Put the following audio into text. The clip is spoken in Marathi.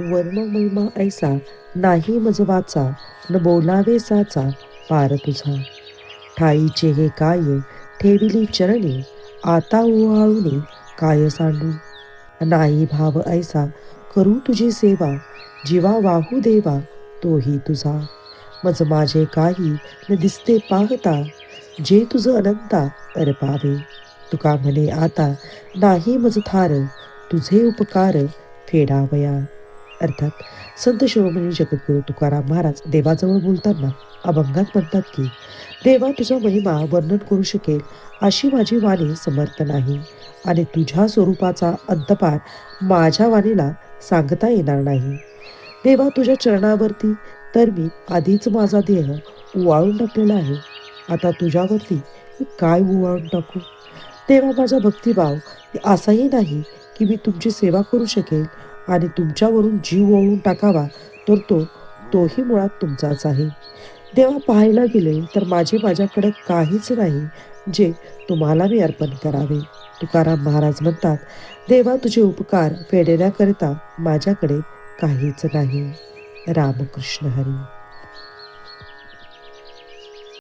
वर्म महिमा ऐसा नाही मजवाचा न बोलावे साचा पार तुझा. ठाईचे हे काय ठेविली चरणी आता ओहाळूने काय सांडू? नाही भाव ऐसा करू तुझी सेवा जीवा वाहू देवा तोही तुझा. मज माझे काही न दिसते पाहता जे तुझ अनंता पावे तुका म्हणे आता नाही मज थार तुझे उपकार फेडावया. अर्थात संत शिरोमणी जगद्गुरु तुकाराम महाराज देवाजवळ बोलताना अभंगात म्हणतात की देवा तुझा महिमा वर्णन करू शकेल अशी माझी वाणी समर्थ नाही आणि तुझ्या स्वरूपाचा अंतपार माझ्या वाणीला सांगता येणार नाही. देवा तुझ्या चरणावरती तर मी आधीच माझा देह उवाळून टाकलेला आहे. आता तुझ्यावरती मी काय उवाळून टाकू? तेव्हा माझा भक्तिभाव असाही नाही की मी तुमची सेवा करू शकेल आणि तुमच्यावरून जीव ओळून टाकावा तर तो तोही मुळात तुमचाच आहे. देवा पाहायला गेले तर माझे माझ्याकडे काहीच नाही जे तुम्हाला मी अर्पण करावे. तुकाराम महाराज म्हणतात देवा तुझे उपकार फेडण्याकरिता माझ्याकडे काहीच नाही. रामकृष्ण हरी.